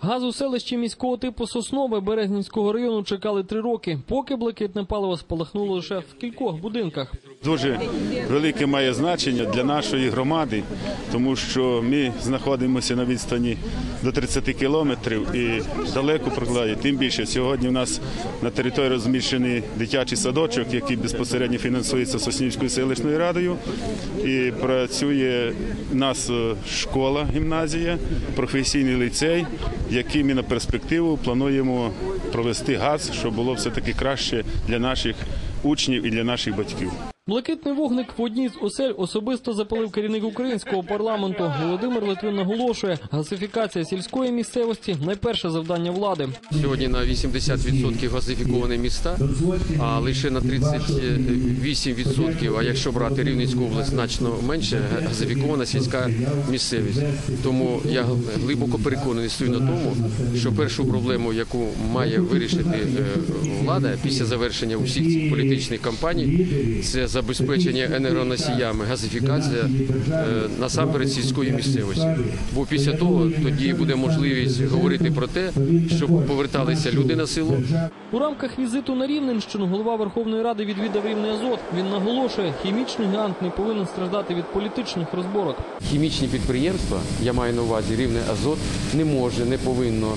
Газ у селищі міського типу Соснове Березнівського району чекали три роки, поки блакитне паливо спалахнуло лише в кількох будинках. Дуже велике має значення для нашої громади, тому що ми знаходимося на відстані до 30 кілометрів і далеко прокладає. Тим більше сьогодні в нас на території розміщений дитячий садочок, який безпосередньо фінансується Соснівською селищною радою. І працює в нас е, школа, гімназія, професійний ліцей, який ми на перспективу плануємо провести газ, щоб було все таки краще для наших учнів і для наших батьків. Блакитний вогник в одній з осель особисто запалив керівник українського парламенту. Володимир Литвин наголошує, газифікація сільської місцевості найперше завдання влади. Сьогодні на 80% газифіковані міста, а лише на 38%, а якщо брати Рівненську область, значно менше газифікована сільська місцевість. Тому я глибоко переконаний стою на тому, що першу проблему, яку має вирішити е, влада після завершення усіх цих політичних кампаній, це забезпечення енергоносіями, газифікація е, насамперед сільської місцевості. Бо після того тоді буде можливість говорити про те, щоб поверталися люди на село, У рамках візиту на Рівненщину голова Верховної Ради відвідав рівний Азот. Він наголошує, хімічний гігант не повинен страждати від політичних розборок. хімічні підприємства, я маю на увазі рівне азот, не може, не повинно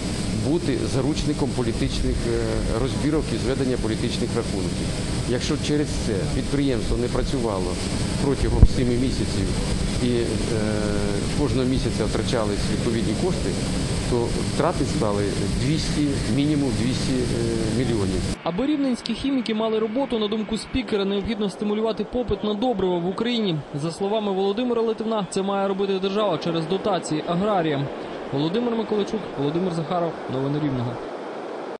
бути заручником політичних е, розбірок і зведення політичних рахунків. Якщо через це підприємство не працювало протягом семи місяців і е, кожного місяця втрачались відповідні кошти, то втрати стали 200, мінімум 200 е, мільйонів. Аби рівненські хіміки мали роботу, на думку спікера, необхідно стимулювати попит на добрива в Україні. За словами Володимира Литвина, це має робити держава через дотації аграріям. Володимир Миколачук, Володимир Захаров, новини Рівного.